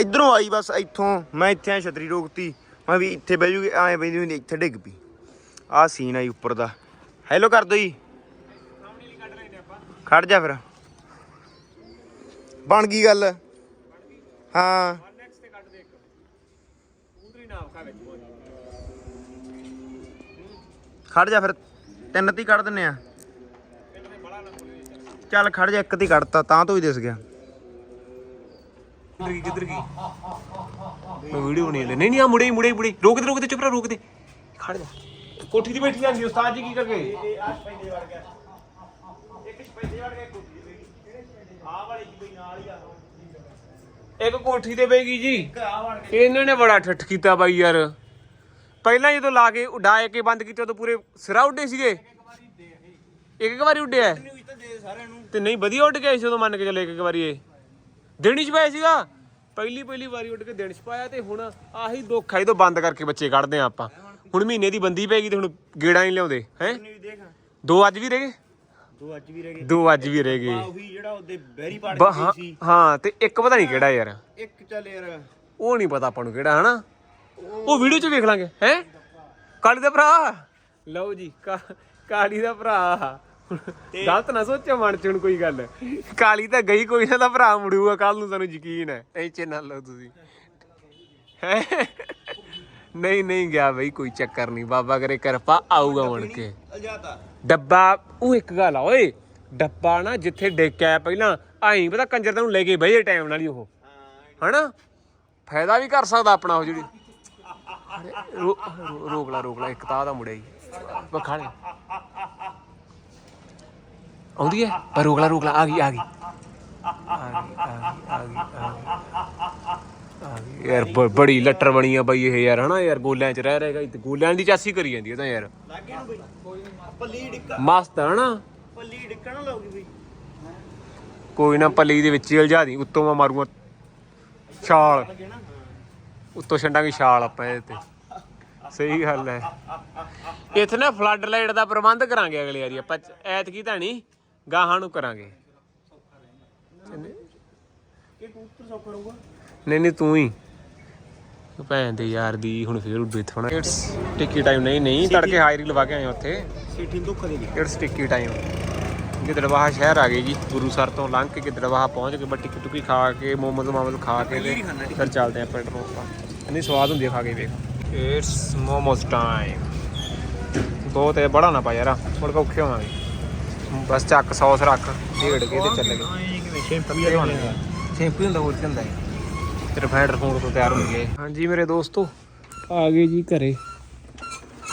ਇਧਰੋਂ ਆਈ ਬਸ ਇੱਥੋਂ। ਮੈਂ ਇੱਥੇ ਆ ਛਤਰੀ ਰੋਕਤੀ। ਮੈਂ ਵੀ ਇੱਥੇ ਬਹਿ ਜੂਗੀ ਐ ਬੈਂਦੀ ਹੁੰਦੀ ਇੱਥੇ ਡਿੱਗ ਪਈ। ਆਹ ਸੀਨ ਆਈ ਉੱਪਰ ਦਾ। ਹੈਲੋ ਕਰ ਦੋ ਜੀ। ਖੜ ਜਾ ਫਿਰ। ਬਣ ਗਈ ਗੱਲ। ਹਾਂ ਨੈਕਸਟ ਤੇ ਕੱਢ ਦੇ ਇੱਕ ਕੂਦਰੀ ਨਾ ਆਖਾ ਵਿੱਚ ਖੜ ਜਾ ਫਿਰ ਤਿੰਨ ਤੀ ਕੱਢ ਦਿੰਨੇ ਆ ਚੱਲ ਖੜ ਜਾ ਇੱਕ ਤੀ ਕੱਢਤਾ ਤਾਂ ਤੋਂ ਹੀ ਦਿਸ ਗਿਆ। ਕਿੱਧਰ ਗਈ ਕਿੱਧਰ ਗਈ? ਮੈਂ ਵੀਡੀਓ ਬਣੀ ਲੈ ਨਹੀਂ ਨਹੀਂ ਆ ਮੁੜੇ ਮੁੜੇ ਮੁੜੇ ਰੋਕ ਦੇ ਰੋਕ ਦੇ ਚੁੱਪ ਰਹਿ ਰੋਕ ਦੇ। ਖੜ ਜਾ। ਕੋਠੀ ਤੇ ਬੈਠੀ ਜਾਂਦੀ ਉਸਤਾਦ ਜੀ ਕੀ ਕਰਕੇ ਇਹ ਆਹ ਪੈਂਦੇ ਵੜ ਗਿਆ ਇੱਕ ਪੈਂਦੇ ਵੜ ਗਿਆ ਕੋਠੀ ਦੇ ਆਹ ਵਾਲੀ ਜੀ ਬਈ ਨਾਲ ਹੀ ਆ। ਇੱਕ ਕੋਠੀ ਤੇ ਬੈਗੀ ਜੀ। ਇਹਨਾਂ ਨੇ ਬੜਾ ਠੱਠ ਕੀਤਾ ਬਾਈ ਯਾਰ। ਪਹਿਲਾਂ ਜਦੋਂ ਲਾ ਕੇ ਉਡਾਏ ਕੇ ਬੰਦ ਕੀਤੇ, ਉਦੋਂ ਪੂਰੇ ਸਿਰਾ ਉੱਡੇ ਸੀਗੇ। ਇੱਕ ਇੱਕ ਵਾਰੀ ਉੱਡਿਆ। ਤੇ ਨਹੀਂ, ਵਧੀਆ ਉੱਡ ਗਿਆ ਸੀ ਉਦੋਂ ਮੰਨ ਕੇ ਚੱਲੇ ਇੱਕ ਇੱਕ ਵਾਰੀ ਇਹ। ਦਿਨ ਚ ਪਾਇਆ ਸੀਗਾ। ਪਹਿਲੀ ਪਹਿਲੀ ਵਾਰੀ ਉੱਡ ਕੇ ਦਿਨ ਚ ਪਾਇਆ ਤੇ ਹੁਣ ਆਹੀ ਦੁੱਖ ਆ ਇਹਦੋਂ ਬੰਦ ਕਰਕੇ ਬੱਚੇ ਕੱਢਦੇ ਆ ਆਪਾਂ। ਹੁਣ ਮਹੀਨੇ ਦੀ ਬੰਦੀ ਪੈ ਗਈ ਤੇ ਹੁਣ ਗੇੜਾ ਨਹੀਂ ਲਿਆਉਂਦੇ, ਹੈ? ਦੋ ਅੱਜ ਵੀ ਰਹਿ ਗਏ? ਦੋ ਅੱਜ ਵੀ ਰਹਿ ਗਏ। ਦੋ ਅੱਜ ਵੀ ਰਹਿ ਆ ਗਏ ਉਹੀ ਜਿਹੜਾ ਉਹਦੇ ਬੈਰੀ ਪਾੜ ਬ- ਕੇ ਹਾਂ ਗਈ ਸੀ। ਹਾਂ ਤੇ ਇੱਕ ਪਤਾ ਨਹੀਂ ਕਿਹੜਾ ਯਾਰ। ਇੱਕ ਚੱਲ ਯਾਰ। ਉਹ ਨਹੀਂ ਪਤਾ ਆਪਾਂ ਨੂੰ ਕਿਹੜਾ ਹਨਾ? ਉਹ ਵੀਡੀਓ 'ਚ ਵੇਖ ਲਾਂਗੇ ਹੈ? ਕਾਲੀ ਦਾ ਭਰਾ। ਲਓ ਜੀ ਕਾ- ਕਾਲੀ ਦਾ ਭਰਾ। ਗਲਤ ਨਾ ਸੋਚੋ ਮਨ ਚ ਹੁਣ ਕੋਈ ਗੱਲ। ਕਾਲੀ ਤਾਂ ਗਈ ਕੋਈ ਨਾ ਦਾ ਭਰਾ ਮੁੜੂਗਾ ਕੱਲ ਨੂੰ ਸਾਨੂੰ ਯਕੀਨ ਹੈ। ਟੈਨਸ਼ਨ ਨਾ ਲਓ ਤੁਸੀਂ। ਹੈਂ? ਨਹੀਂ ਨਹੀਂ ਗਿਆ ਬਈ ਕੋਈ ਚੱਕਰ ਨਹੀਂ। ਬਾਬਾ ਕਰੇ ਕਿਰਪਾ ਆਊਗਾ ਮੁੜ ਕੇ। ਡੱਬਾ ਉਹ ਇੱਕ ਗੱਲ ਆ ਓਏ ਡੱਬਾ ਨਾ ਜਿੱਥੇ ਡੇਕਿਆ ਪਹਿਲਾਂ ਆਈ ਪਤਾ ਕੰਜਰ ਤੈਨੂੰ ਲੈ ਕੇ ਬਈ ਟਾਈਮ ਨਾਲ ਹੀ ਉਹ। ਹਨਾ? ਫਾਇਦਾ ਵੀ ਕਰ ਸਕਦਾ ਆਪਣਾ ਉਹ ਜਿਹੜੀ। ਰੋਕ ਲਾ ਰੋਕ ਲਾ ਇੱਕ ਤਾਂ ਦਾ ਮੁੜਿਆ ਹੀ। ਵਖਾ ਲੈ ਆਉਂਦੀ ਹੈ? ਪਰ ਰੋਕ ਲਾ ਰੋਕ ਲਾ ਆ ਗਈ ਆ ਗਈ ਆ ਗਈ ਆ ਗਈ ਆ ਗਈ ਆ ਗਈ ਆ ਗਈ ਯਾਰ ਬ- ਬੜੀ ਲੱਟਰ ਬਣੀ ਆ ਬਈ ਇਹ ਯਾਰ ਹਨਾ ਯਾਰ ਗੋਲਿਆਂ 'ਚ ਰਹਿ ਰਹੇਗਾ ਤੇ ਗੋਲਿਆਂ ਦੀ ਚਾਸੀ ਕਰੀ ਜਾਂਦੀ ਇਹ ਤਾਂ ਯਾਰ। ਲੱਗੇ ਨੂੰ ਬਈ। ਪੱਲੀ ਡਿੱਕਾ। ਮਸਤ ਆ ਹਨਾ? ਪੱਲੀ ਡਿੱਕਾ ਨਾ ਲਾਉਗੀ ਬਈ। ਕੋਈ ਨਾ ਪੱਲੀ ਦੇ ਵਿੱਚ ਹੀ ਉਲਝਾ ਦੀ ਉੱਤੋਂ ਮੈਂ ਮਾਰੂੰਗਾ ਛਾਲ। ਲੱਗੇ ਨਾ। ਉੱਤੋਂ ਛੰਡਾਂਗੇ ਛਾਲ ਆਪਾਂ ਇਹਦੇ ਤੇ। ਸਹੀ ਗੱਲ ਹੈ। ਇੱਥੇ ਨਾ ਫਲੱਡ ਲਾਈਟ ਦਾ ਪ੍ਰਬੰਧ ਕਰਾਂਗੇ ਅਗਲੇ ਵਾਰੀ। ਆਪਾਂ ਐਤਕੀ ਤਾਂ ਨਹੀਂ ਗਾਹਾਂ ਨੂੰ ਕਰਾਂਗੇ। ਕਿ ਕਬੂਤਰ ਸੌ ਕਰੂਗਾ ਨਹੀਂ ਨਹੀਂ ਤੂੰ ਹੀ। ਭੈਣ ਦੇ ਯਾਰ ਦੀ ਹੁਣ ਫੇਰ ਉੱਡੇ ਥੋਣਾ ਇਟਸ ਟਿੱਕੀ ਟਾਈਮ ਨਹੀਂ ਨਹੀਂ ਤੜਕੇ ਹਾਜ਼ਰੀ ਲਵਾ ਕੇ ਆਏ ਉੱਥੇ। ਨੂੰ ਦੁੱਖ ਦੇ ਗਈ ਇਟਸ ਟਿੱਕੀ ਟਾਈਮ ਗਿੱਦੜਵਾਹਾ ਸ਼ਹਿਰ ਆ ਗਏ ਜੀ ਗੁਰੂਸਰ ਤੋਂ ਲੰਘ ਕੇ ਗਿੱਦੜਵਾਹਾ ਪਹੁੰਚ ਕੇ ਬੱਟੀ ਟੁਕੀ ਖਾ ਕੇ ਮੋਮੋਜ਼ ਮਾਮੋਜ਼ ਖਾ ਕੇ ਤੇ ਫਿਰ ਚੱਲਦੇ ਆ ਪਿੰਡ ਨੂੰ। ਆਪਾਂ ਇੰਨੀ ਸਵਾਦ ਹੁੰਦੀ ਆ ਖਾ ਕੇ ਵੇਖ। ਇਟਸ ਮੋਮੋਜ਼ ਟਾਈਮ ਬਹੁਤ ਹੈ ਬੜਾ ਨਾ ਪਾ ਯਾਰ ਮੁੜ ਕੇ ਔਖੇ ਹੋਵਾਂਗੇ। ਬਸ ਚੱਕ ਸੌਸ ਰੱਖ ਢੇੜ ਕੇ ਤੇ ਚੱਲ ਗਏ। ਸ਼ੈਂਪੂ ਹੀ ਹੁੰਦਾ ਹੋਰ ਕੀ ਹੁੰਦਾ ਹੈ ਤੇ ਰਿਫਾਈਨਡ ਰਿਫੂਡ ਤੋਂ ਤਿਆਰ ਹੋ ਗਏ। ਹਾਂਜੀ ਮੇਰੇ ਦੋਸਤੋ, ਆ ਗਏ ਜੀ ਘਰੇ।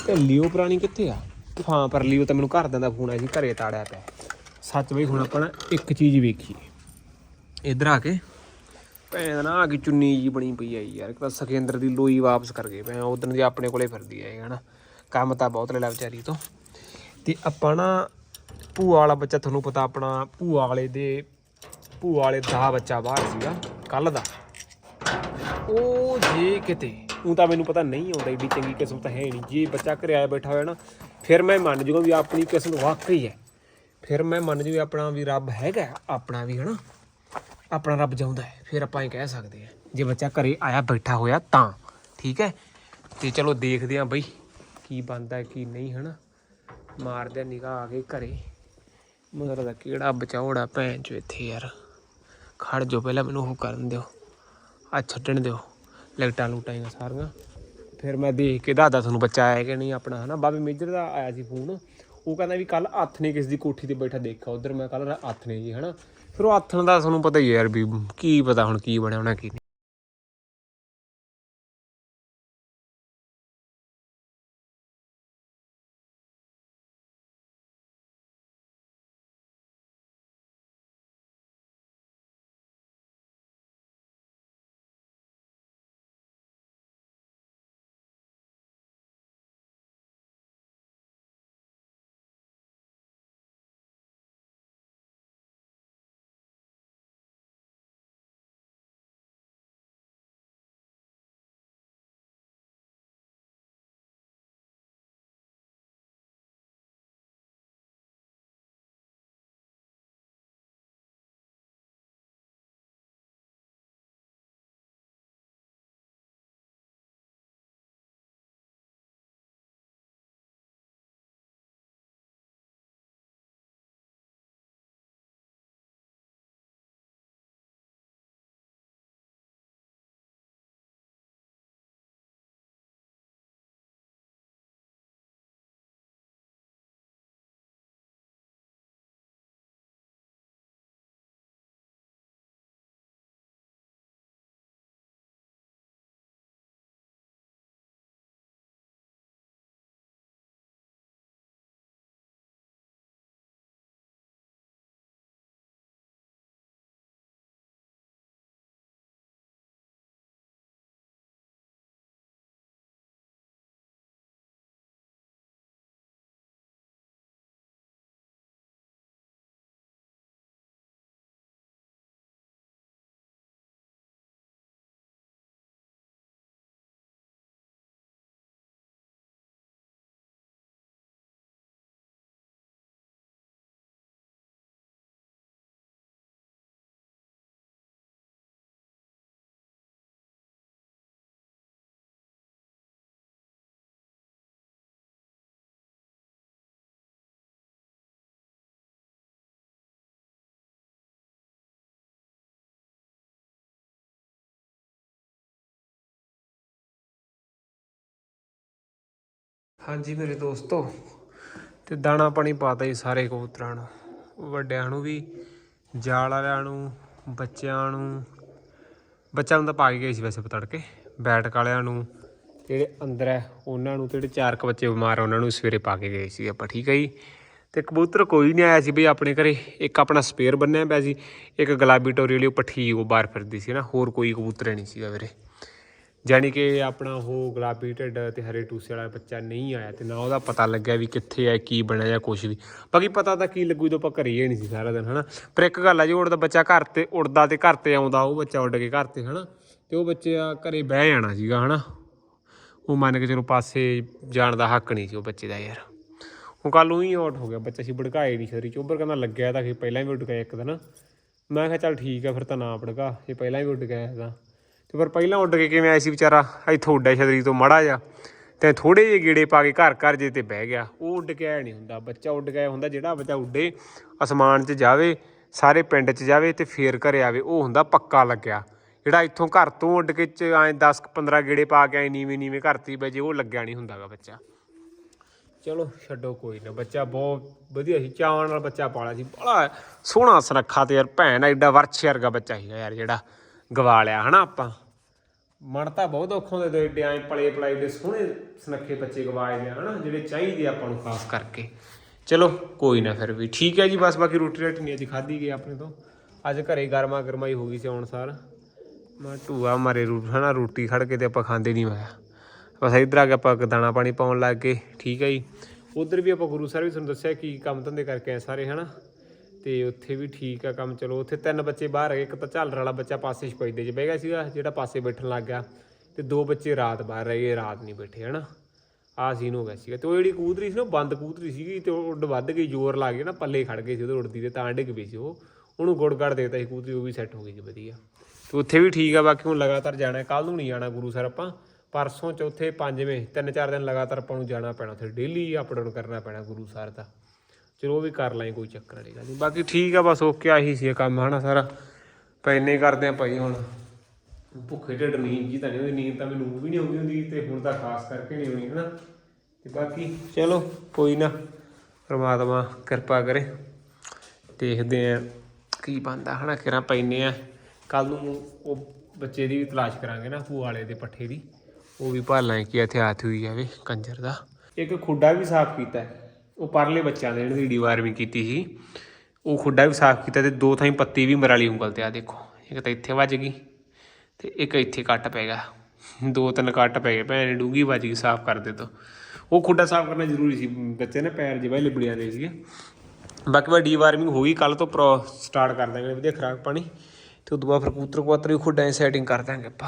ਤੇ ਲਿਓ ਪੁਰਾਣੀ ਕਿੱਥੇ ਆ? ਹਾਂ, ਪਰ ਲਿਓ ਤਾਂ ਮੈਨੂੰ ਘਰਦਿਆਂ ਦਾ ਫੋਨ ਆਇਆ ਸੀ, ਘਰੇ ਤਾੜਿਆ ਪਿਆ। ਸੱਚ ਬਈ, ਹੁਣ ਆਪਾਂ ਨਾ ਇੱਕ ਚੀਜ਼ ਵੇਖੀ। ਇੱਧਰ ਆ ਕੇ, ਭੈਣ ਨਾ ਆ ਕੇ ਚੁੰਨੀ ਜੀ ਬਣੀ ਪਈ ਆ ਯਾਰ। ਇੱਕ ਤਾਂ ਸਖੇਂਦਰ ਦੀ ਲੋਈ ਵਾਪਸ ਕਰ ਗਏ ਭੈਣ ਉਦੋਂ ਦੀ ਆਪਣੇ ਕੋਲੇ ਫਿਰਦੀ ਹੈ ਹਨਾ। ਕੰਮ ਤਾਂ ਬਹੁਤ ਲੈ ਲਿਆ ਵਿਚਾਰੀ ਤੋਂ। ਤੇ ਆਪਾਂ ਨਾ, ਭੂਆ ਵਾਲਾ ਬੱਚਾ, ਤੁਹਾਨੂੰ ਪਤਾ ਆਪਣਾ ਭੂਆ ਵਾਲੇ ਦੇ, ਭੂਆ ਵਾਲੇ ਦਾ ਬੱਚਾ ਬਾਹਰ ਸੀਗਾ ਕੱਲ ਦਾ। ਉਹ ਜੇ ਕਿਤੇ। ਉਹ ਤਾਂ ਮੈਨੂੰ ਪਤਾ ਨਹੀਂ ਆਉਂਦਾ, ਏਡੀ ਚੰਗੀ ਕਿਸਮਤ ਹੈ ਨਹੀਂ। ਜੇ ਬੱਚਾ ਘਰੇ ਆਇਆ ਬੈਠਾ ਹੋਇਆ ਨਾ, ਫਿਰ ਮੈਂ ਮੰਨ ਜੂਗਾ ਵੀ ਆਪਣੀ ਕਿਸਮਤ ਵਾਕਈ ਹੈ। ਫਿਰ ਮੈਂ ਮੰਨ ਜੂ ਵੀ ਆਪਣਾ ਵੀ ਰੱਬ ਹੈਗਾ, ਆਪਣਾ ਵੀ ਹਨਾ। ਆਪਣਾ ਰੱਬ ਜਾਉਂਦਾ ਹੈ, ਫਿਰ ਆਪਾਂ ਇਹ ਕਹਿ ਸਕਦੇ ਆ ਜੇ ਬੱਚਾ ਘਰੇ ਆਇਆ ਬੈਠਾ ਹੋਇਆ ਤਾਂ, ਠੀਕ ਹੈ? ਤੇ ਚਲੋ ਦੇਖਦੇ ਆਂ ਬਈ, ਕੀ ਬਣਦਾ ਕੀ ਨਹੀਂ, ਹਨਾ। ਮਾਰਦੇ ਨਿਗਾਹ ਆ ਕੇ ਘਰੇ। ਮਗਰ ਦਾ ਕਿਹੜਾ ਬਚਾਉੜਾ ਭੈਣ ਚੋ ਇੱਥੇ ਯਾਰ। ਖੜ ਜੋ ਪਹਿਲਾਂ ਮੈਨੂੰ ਉਹ ਕਰਨ ਦਿਓ। ਅੱਜ ਛੱਡਣ ਦਿਓ। ਲਾਈਟਾਂ ਲੂਟਾਂ ਹੀ ਸਾਰੀਆਂ। ਫਿਰ ਮੈਂ ਦੇਖ ਕੇ ਦੱਸਦਾ ਤੁਹਾਨੂੰ ਬੱਚਾ ਆਇਆ ਕਿ ਨਹੀਂ ਆਪਣਾ, ਹਨਾ? ਬਾਬੇ ਮੇਜਰ ਦਾ ਆਇਆ ਸੀ ਫੋਨ। ਉਹ ਕਹਿੰਦਾ ਵੀ ਕੱਲ ਹੱਥ ਨੇ ਕਿਸ ਦੀ ਕੋਠੀ ਤੇ ਬੈਠਾ ਦੇਖਿਆ। ਉਧਰ ਮੈਂ ਕੱਲ ਹੱਥ ਨੇ ਜੀ, ਹਨਾ? ਫਿਰ ਉਹ ਹੱਥ ਦਾ ਤੁਹਾਨੂੰ ਪਤਾ ਹੀ ਹੈ ਯਾਰ ਵੀ ਕੀ ਪਤਾ ਹੁਣ ਕੀ ਬਣਿਆ, ਹੋਣਾ ਕੀ ਹਾਂਜੀ ਮੇਰੇ ਦੋਸਤੋ, ਤੇ ਦਾਣਾ ਪਾਣੀ ਪਾਤਾ ਜੀ ਸਾਰੇ ਕਬੂਤਰਾਂ ਨੂੰ। ਵੱਡਿਆਂ ਨੂੰ ਵੀ, ਜਾਲ ਵਾਲਿਆਂ ਨੂੰ, ਬੱਚਿਆਂ ਨੂੰ। ਬੱਚਿਆਂ ਨੂੰ ਤਾਂ ਪਾ ਕੇ ਗਏ ਸੀ ਵੈਸੇ ਪਤੜਕੇ। ਬੈਠਕ ਵਾਲਿਆਂ ਨੂੰ, ਜਿਹੜੇ ਅੰਦਰ ਹੈ ਉਹਨਾਂ ਨੂੰ ਤੇ ਜਿਹੜੇ ਚਾਰ ਕੁ ਬੱਚੇ ਬਿਮਾਰ ਆ, ਉਹਨਾਂ ਨੂੰ ਸਵੇਰੇ ਪਾ ਕੇ ਗਏ ਸੀ ਆਪਾਂ, ਠੀਕ ਹੈ ਜੀ। ਤੇ ਕਬੂਤਰ ਕੋਈ ਨਹੀਂ ਆਇਆ ਸੀ ਬਈ ਆਪਣੇ ਘਰੇ। ਇੱਕ ਆਪਣਾ ਸਪੇਅਰ ਬੰਨਿਆ ਪਿਆ ਸੀ, ਇੱਕ ਗੁਲਾਬੀ ਟੋਰੀ ਵਾਲੀ, ਉਹ ਪੱਠੀ ਉਹ ਬਾਹਰ ਫਿਰਦੀ ਸੀ ਨਾ, ਹੋਰ ਕੋਈ ਕਬੂਤਰ ਨਹੀਂ ਸੀਗਾ ਵੀਰੇ। ਜਾਣੀ ਕਿ ਆਪਣਾ ਉਹ ਗੁਲਾਬੀ ਢਿੱਡ ਤੇ ਹਰੇ ਟੂਸੇ ਵਾਲਾ ਬੱਚਾ ਨਹੀਂ ਆਇਆ ਤੇ ਨਾ ਉਹਦਾ ਪਤਾ ਲੱਗਿਆ ਵੀ ਕਿੱਥੇ ਹੈ ਕੀ ਬਣਿਆ ਜਾਂ ਕੁਝ ਵੀ। ਬਾਕੀ ਪਤਾ ਤਾਂ ਕੀ ਲੱਗੂ, ਜਦੋਂ ਆਪਾਂ ਘਰੇ ਹੀ ਨਹੀਂ ਸੀ ਸਾਰਾ ਦਿਨ, ਹਨਾ? ਪਰ ਇੱਕ ਗੱਲ ਆ, ਜੀ ਉੜਦਾ ਬੱਚਾ ਘਰ ਤੇ ਉੜਦਾ ਤੇ ਘਰ ਤੇ ਆਉਂਦਾ, ਉਹ ਬੱਚਾ ਉੱਡ ਕੇ ਘਰ ਤੇ, ਹਨਾ? ਤੇ ਉਹ ਬੱਚਾ ਘਰੇ ਬਹਿ ਜਾਣਾ ਸੀਗਾ, ਹਨਾ? ਉਹ ਮੰਨ ਕੇ ਚਲੋ ਪਾਸੇ ਜਾਣ ਦਾ ਹੱਕ ਨਹੀਂ ਸੀ ਉਹ ਬੱਚੇ ਦਾ ਯਾਰ। ਉਹ ਕੱਲ ਉਹੀ ਆਊਟ ਹੋ ਗਿਆ, ਬੱਚਾ ਸੀ, ਭੜਕਾਏ ਨਹੀਂ ਸ਼ਰੀ ਚੋਬਰ ਕਹਿੰਦਾ ਲੱਗਿਆ ਤਾਂ ਕਿ ਪਹਿਲਾਂ ਵੀ ਉੱਡ ਗਿਆ ਇੱਕ ਦਿਨ। ਮੈਂ ਕਿਹਾ ਚੱਲ ਠੀਕ ਆ, ਫਿਰ ਤਾਂ ਨਾ ਭੜਕਾ ਇਹ ਪਹਿਲਾਂ ਵੀ ਉੱਡ ਗਿਆ ਤਾਂ। ਤੇ ਪਰ ਪਹਿਲਾਂ ਉੱਡ ਕੇ ਕਿਵੇਂ ਆਇਆ ਸੀ ਵਿਚਾਰਾ? ਇੱਥੋਂ ਉੱਡਿਆ ਛਤਰੀ ਤੋਂ ਮੜਾ ਜਾ ਤੇ ਥੋੜੇ ਜਿਹੇ ਗੇੜੇ ਪਾ ਕੇ ਘਰ ਘਰ ਜੇ ਤੇ ਬਹਿ ਗਿਆ। ਉਹ ਉੱਡ ਕੇ ਆਇਆ ਨਹੀਂ ਹੁੰਦਾ। ਬੱਚਾ ਉੱਡ ਗਿਆ ਹੁੰਦਾ, ਜਿਹੜਾ ਬੱਚਾ ਉੱਡੇ, ਅਸਮਾਨ 'ਚ ਜਾਵੇ, ਸਾਰੇ ਪਿੰਡ 'ਚ ਜਾਵੇ ਤੇ ਫੇਰ ਘਰੇ ਆਵੇ, ਉਹ ਹੁੰਦਾ ਪੱਕਾ ਲੱਗਿਆ। ਜਿਹੜਾ ਇੱਥੋਂ ਘਰ ਤੋਂ ਉੱਡ ਕੇ ਚ ਐ 10 15 ਗੇੜੇ ਪਾ ਕੇ ਐ ਨੀਵੇਂ ਨੀਵੇਂ ਘਰ ਤੀ ਬਜੇ ਉਹ ਲੱਗਿਆ ਨਹੀਂ ਹੁੰਦਾਗਾ ਬੱਚਾ। ਚਲੋ, ਛੱਡੋ ਕੋਈ ਨਾ। ਬੱਚਾ ਬਹੁਤ ਵਧੀਆ ਸੀ। ਚਾਵਾਂ ਨਾਲ ਬੱਚਾ ਪਾਲਿਆ ਸੀ। ਬੜਾ ਸੋਹਣਾ ਸੁਨੱਖਾ ਤੇ ਯਾਰ ਭੈਣ ਐਡਾ ਵਰਛ ਵਰਗਾ ਬੱਚਾ ਸੀਗਾ ਯਾਰ ਜਿਹੜਾ। ਗਵਾ ਲਿਆ ਹਨਾ ਆਪਾਂ? ਮਨ ਤਾਂ ਬਹੁਤ ਔਖਾ ਹੁੰਦੇ ਤੇ ਏਡੇ ਐਂ ਪਲੇ ਪਲਾਈ ਦੇ ਸੋਹਣੇ ਸੁਨੱਖੇ ਬੱਚੇ ਗਵਾਏ ਨੇ ਹਨਾ ਜਿਹੜੇ ਚਾਹੀਦੇ ਆਪਾਂ ਨੂੰ ਖਾਸ ਕਰਕੇ। ਚਲੋ, ਕੋਈ ਨਾ ਫਿਰ ਵੀ। ਠੀਕ ਹੈ ਜੀ, ਬਸ ਬਾਕੀ ਰੋਟੀ ਰਾਟੀ ਨਹੀਂ, ਅੱਜ ਖਾਧੀ ਗਈ ਆਪਣੇ ਤੋਂ। ਅੱਜ ਘਰੇ ਗਰਮਾ ਗਰਮਾਈ ਹੋ ਗਈ ਸੀ ਆਉਣ ਸਾਰ ਮੈਂ ਟੂਆ ਮਾਰੇ ਰੂ, ਹਨਾ, ਰੋਟੀ ਖੜ ਕੇ ਤੇ ਆਪਾਂ ਖਾਂਦੇ ਨਹੀਂ ਹੋਇਆ ਬਸ ਇੱਧਰ ਆ ਕੇ ਆਪਾਂ ਦਾਣਾ ਪਾਣੀ ਪਾਉਣ ਲੱਗ ਗਏ। ਠੀਕ ਹੈ ਜੀ। ਉਧਰ ਵੀ ਆਪਾਂ ਗੁਰੂ ਸਾਹਿਬ ਵੀ ਤੁਹਾਨੂੰ ਦੱਸਿਆ ਕੀ ਕੰਮ ਧੰਦੇ ਕਰਕੇ ਆਏ ਸਾਰੇ, ਹਨਾ। ਤੇ ਉੱਥੇ ਵੀ ਠੀਕ ਆ ਕੰਮ। ਚਲੋ, ਉੱਥੇ ਤਿੰਨ ਬੱਚੇ ਬਾਹਰ ਹੈਗੇ ਇੱਕ ਤਾਂ ਝਾਲਰ ਵਾਲਾ ਬੱਚਾ ਪਾਸੇ ਸਪੈਦੇ 'ਚ ਬਹਿ ਗਿਆ ਸੀਗਾ, ਜਿਹੜਾ ਪਾਸੇ ਬੈਠਣ ਲੱਗ ਗਿਆ। ਤੇ ਦੋ ਬੱਚੇ ਰਾਤ ਬਾਹਰ ਰਹਿ ਗਏ, ਰਾਤ ਨਹੀਂ ਬੈਠੇ, ਹਨਾ। ਆਹ ਸੀਨ ਹੋ ਗਿਆ ਸੀਗਾ। ਤੇ ਉਹ ਜਿਹੜੀ ਕੂਦਰੀ ਸੀ ਨਾ, ਉਹ ਬੰਦ ਕੂਦਰੀ ਸੀਗੀ ਤੇ ਉਹ ਉੱਡ ਵੱਧ ਗਈ, ਜ਼ੋਰ ਲਾ ਗਿਆ ਨਾ ਪੱਲੇ ਖੜ ਗਏ ਸੀ ਉਹਦੇ, ਉੱਡਦੀ ਤੇ ਤਾਂ ਡਿੱਗ ਪਈ ਸੀ ਉਹ। ਉਹਨੂੰ ਗੁੜ ਗੜ ਦੇਤਾ ਸੀ ਕੂਦਰੀ ਉਹ ਵੀ ਸੈੱਟ ਹੋ ਗਈ ਜੀ ਵਧੀਆ। ਤੇ ਉੱਥੇ ਵੀ ਠੀਕ ਆ, ਬਾਕੀ ਹੁਣ ਲਗਾਤਾਰ ਜਾਣਾ ਕੱਲ ਨੂੰ ਨਹੀਂ ਜਾਣਾ ਗੁਰੂ ਸਰ ਆਪਾਂ। ਪਰਸੋਂ ਚੌਥੇ ਪੰਜਵੇਂ, ਤਿੰਨ ਚਾਰ ਦਿਨ ਲਗਾਤਾਰ ਆਪਾਂ ਨੂੰ ਜਾਣਾ ਪੈਣਾ, ਉੱਥੇ ਡੇਲੀ ਅਪਡਾਊਨ ਕਰਨਾ ਪੈਣਾ ਗੁਰੂ ਸਰ ਦਾ। ਚਲੋ ਉਹ ਵੀ ਕਰ ਲਾਂਗੇ, ਕੋਈ ਚੱਕਰ ਵਾਲੀ ਗੱਲ ਨਹੀਂ ਬਾਕੀ ਠੀਕ ਆ, ਬਸ ਓਕੇ, ਆਹੀ ਸੀ ਇਹ ਕੰਮ, ਹਨਾ ਸਾਰਾ? ਪੈਨੇ ਕਰਦੇ ਆ ਭਾਈ ਹੁਣ। ਭੁੱਖੇ ਢਿੱਡ ਨੀਂਦ ਜੀ ਤਾਂ ਨਹੀਂ ਹੁੰਦੀ ਨੀਂਦ ਤਾਂ ਮੈਨੂੰ ਵੀ ਨਹੀਂ ਆਉਂਦੀ ਹੁੰਦੀ, ਤੇ ਹੁਣ ਤਾਂ ਖਾਸ ਕਰਕੇ ਨਹੀਂ ਆਉਣੀ ਹਨਾ? ਤੇ ਬਾਕੀ ਚਲੋ, ਕੋਈ ਨਾ, ਪਰਮਾਤਮਾ ਕਿਰਪਾ ਕਰੇ। ਦੇਖਦੇ ਆ ਕੀ ਬੰਦਾ ਹਨਾ ਕਿਰਾਂ ਪੈਨੇ ਆ। ਕੱਲ ਨੂੰ ਉਹ ਬੱਚੇ ਦੀ ਵੀ ਤਲਾਸ਼ ਕਰਾਂਗੇ ਨਾ, ਭੂਆ ਵਾਲੇ ਦੇ ਪੱਠੇ ਦੀ। ਉਹ ਵੀ ਭਾਲਾਂ ਕਿ ਇੱਥੇ ਹੱਥ ਹੋਈ ਜਾਵੇ, ਕੰਜਰ ਦਾ। ਇੱਕ ਖੁੱਡਾ ਵੀ ਸਾਫ਼ ਕੀਤਾ ਉਹ ਪਰਲੇ ਬੱਚਿਆਂ ਦੇ ਜਿਹੜੀ ਡੀਵਾਰਮਿੰਗ ਕੀਤੀ ਸੀ, ਉਹ ਖੁੱਡਾ ਵੀ ਸਾਫ਼ ਕੀਤਾ ਤੇ ਦੋ ਥਾਈਂ ਪੱਤੀ ਵੀ ਮਰਾਲੀ ਉਂਗਲ ਤੇ ਆ ਦੇਖੋ, ਇੱਕ ਤਾਂ ਇੱਥੇ ਵੱਜ ਗਈ ਤੇ ਇੱਕ ਇੱਥੇ ਕੱਟ ਪੈ ਗਿਆ। ਦੋ ਤਿੰਨ ਕੱਟ ਪੈ ਗਏ, ਭੈਣ ਡੂੰਗੀ ਵੱਜ ਗਈ ਸਾਫ਼ ਕਰਦੇ ਤੋਂ। ਉਹ ਖੁੱਡਾ ਸਾਫ਼ ਕਰਨਾ ਜ਼ਰੂਰੀ ਸੀ, ਬੱਚੇ ਨੇ ਪੈਰ ਜਿਵੇਂ ਲਿਬੜਿਆ ਦੇ ਸੀਗੇ। ਬਾਕੀ ਵਾ ਡੀਵਾਰਮਿੰਗ ਹੋ ਗਈ ਕੱਲ ਤੋਂ ਪ੍ਰੋ ਸਟਾਰਟ ਕਰ ਦਾਂਗੇ, ਵਧੀਆ ਖਰਾਕ ਪਾਣੀ ਤੇ ਉਦੋਂ ਬਾਅਦ ਫਿਰ ਕੂਤਰ ਕੁਆਤਰ ਵੀ ਖੁੱਡਾਂ ਦੀ ਸੈਟਿੰਗ ਕਰ ਦਾਂਗੇ ਆਪਾਂ।